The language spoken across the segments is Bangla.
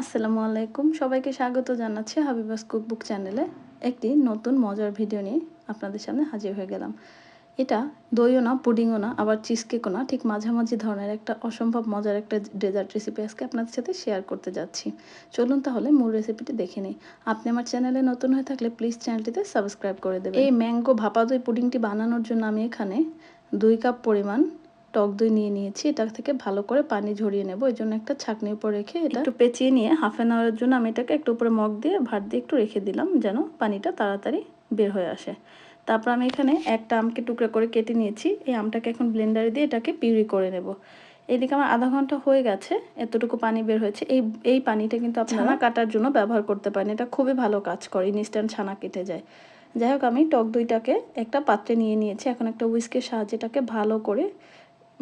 আসসালামু আলাইকুম। সবাইকে স্বাগত জানাচ্ছি হাবিবাস কুকবুক চ্যানেলে। একটি নতুন মজার ভিডিও নিয়ে আপনাদের সামনে হাজির হয়ে গেলাম। এটা দইও না, পুডিংও না, আবার চিজকেকও না, ঠিক মাঝামাঝি ধরনের একটা অসম্ভব মজার একটা ডেজার্ট রেসিপি আজকে আপনাদের সাথে শেয়ার করতে যাচ্ছি। চলুন তাহলে মূল রেসিপিটি দেখে নিই। আপনি আমার চ্যানেলে নতুন হয়ে থাকলে প্লিজ চ্যানেলটিতে সাবস্ক্রাইব করে দেবেন। এই ম্যাঙ্গো ভাপা দই পুডিংটি বানানোর জন্য আমি এখানে দুই কাপ পরিমাণ টক দই নিয়ে নিয়েছি এটা থেকে ভালো করে পানি ঝরিয়ে নেব। এই জন্য একটা ছাঁকনির উপর রেখে এটা একটু পেঁচিয়ে নিয়ে হাফ অ্যান আওয়ারের জন্য আমি এটাকে একটু উপরে মগ দিয়ে ভাত দিয়ে একটু রেখে দিলাম যেন পানিটা তাড়াতাড়ি বের হয়ে আসে। তারপর আমি এখানে একটা আমকে টুকরা করে কেটে নিয়েছি এই আমটাকে এখন ব্লেন্ডারে দিয়ে এটাকে পিউরি করে নেব। এইদিকে আমার আধা ঘণ্টা হয়ে গেছে এতটুকু পানি বের হয়েছে। এই এই পানিটা কিন্তু ছানা কাটার জন্য ব্যবহার করতে পারেন এটা খুবই ভালো কাজ করে ইনস্ট্যান্ট ছানা কেটে যায়। যাই হোক আমি টক দইটাকে একটা পাত্রে নিয়ে নিয়েছি এখন একটা উইস্কের সাহায্যে এটাকে ভালো করে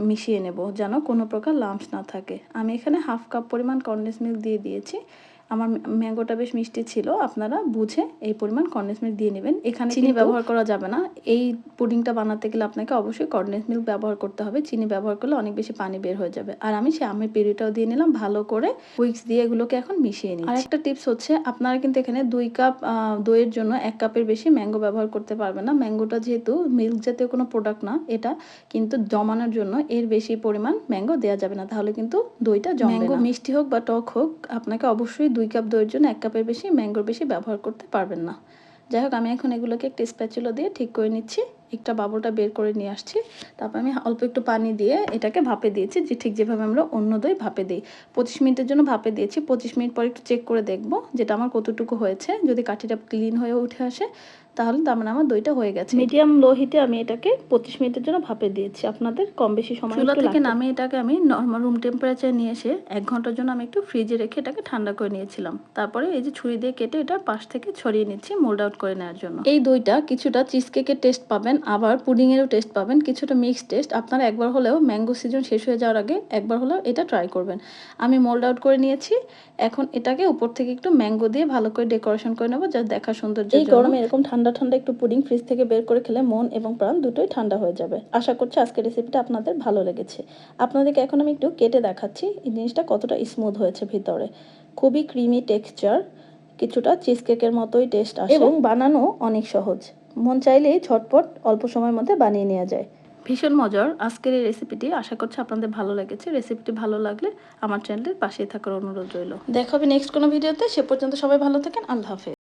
মিশিয়ে নেব যেন কোনো প্রকার লাম্পস না থাকে। আমি এখানে হাফ কাপ পরিমাণ কন্ডেন্স মিল্ক দিয়ে দিয়েছি। আমার ম্যাঙ্গোটা বেশ মিষ্টি ছিল আপনারা বুঝে এই পরিমাণ কন্ডেন্স মিল্ক দিয়ে নেবেন। এখানে চিনি ব্যবহার করা যাবে না। এই পুডিংটা বানাতে গেলে আপনাকে অবশ্যই কন্ডেন্স মিল্ক ব্যবহার করতে হবে। চিনি ব্যবহার করলে অনেক বেশি পানি বের হয়ে যাবে। আর আমি সে আমের পিউরিটাও দিয়ে নিলাম ভালো করে উইক্স দিয়ে এগুলোকে এখন মিশিয়ে নিই আর একটা টিপস হচ্ছে আপনারা কিন্তু এখানে দুই কাপ দইয়ের জন্য এক কাপের বেশি ম্যাঙ্গো ব্যবহার করতে পারবেন না। ম্যাঙ্গোটা যেহেতু মিল্ক জাতীয় কোনো প্রোডাক্ট না এটা কিন্তু জমানোর জন্য এর বেশি পরিমাণ ম্যাঙ্গো দেওয়া যাবে না। তাহলে কিন্তু দইটা জমবে ম্যাঙ্গো মিষ্টি হোক বা টক হোক আপনাকে অবশ্যই দুই কাপ দইয়ের জন্য এক কাপের বেশি ম্যাঙ্গোর বেশি ব্যবহার করতে পারবেন না। যাই হোক, আমি এখন এগুলোকে একটা স্প্যাচুলো দিয়ে ঠিক করে নিচ্ছি। একটা বাবলটা বের করে নিয়ে আসছি। তারপর আমি অল্প একটু পানি দিয়ে এটাকে ভাপে দিয়েছি যে ঠিক যেভাবে আমরা অন্য দই ভাপে দিই। পঁচিশ মিনিটের জন্য ভাপে দিয়েছি। পঁচিশ মিনিট পর একটু চেক করে দেখব যেটা আমার কতটুকু হয়েছে। যদি কাঠিটা ক্লিন হয়ে উঠে আসে তাহলে তার মানে আমার দইটা হয়ে গেছে। মিডিয়াম লো হিটে আমি এটাকে পঁচিশ মিনিটের জন্য ভাপে দিয়েছি। আপনাদের কম বেশি সময় চুলা থেকে নামে এটাকে আমি নর্মাল রুম টেম্পারেচার নিয়ে এসে এক ঘণ্টার জন্য আমি একটু ফ্রিজে রেখে এটাকে ঠান্ডা করে নিয়েছিলাম। তারপরে এই যে ছুরি দিয়ে কেটে এটা পাশ থেকে ছড়িয়ে নিচ্ছি মোল্ড আউট করে নেওয়ার জন্য। এই দইটা কিছুটা চিজ কেকের টেস্ট পাবেন আবার পুডিংয়েরও টেস্ট পাবেন কিছুটা মিক্স টেস্ট আপনারা একবার হলেও ম্যাঙ্গো সিজন শেষ হয়ে যাওয়ার আগে একবার হলেও এটা ট্রাই করবেন। আমি মোল্ড আউট করে নিয়েছি এখন এটাকে উপর থেকে একটু ম্যাঙ্গো দিয়ে ভালো করে ডেকোরেশন করে নেব যা দেখা সৌন্দর্য এই গরমে এরকম ঠান্ডা ঠান্ডা একটু পুডিং ফ্রিজ থেকে বের করে খেলে মন এবং প্রাণ দুটোই ঠান্ডা হয়ে যাবে। আশা করছি আজকের রেসিপিটা আপনাদের ভালো লেগেছে। আপনাদেরকে এখন আমি একটু কেটে দেখাচ্ছি। এই জিনিসটা কতটা স্মুথ হয়েছে ভিতরে। খুবই ক্রিমি টেক্সচার কিছুটা চিজ কেকের মতোই টেস্ট আসে। এবং বানানো অনেক সহজ। মন চাইলেই ঝটপট অল্প সময়ের মধ্যে বানিয়ে নেওয়া যায়। ভীষণ মজার। আজকের এই রেসিপিটি আশা করছি আপনাদের ভালো লেগেছে। রেসিপিটি ভালো লাগলে আমার চ্যানেলের পাশেই থাকার অনুরোধ রইল। দেখা হবে নেক্সট কোনো ভিডিওতে সে পর্যন্ত সবাই ভালো থাকেন। আল্লাহ হাফেজ।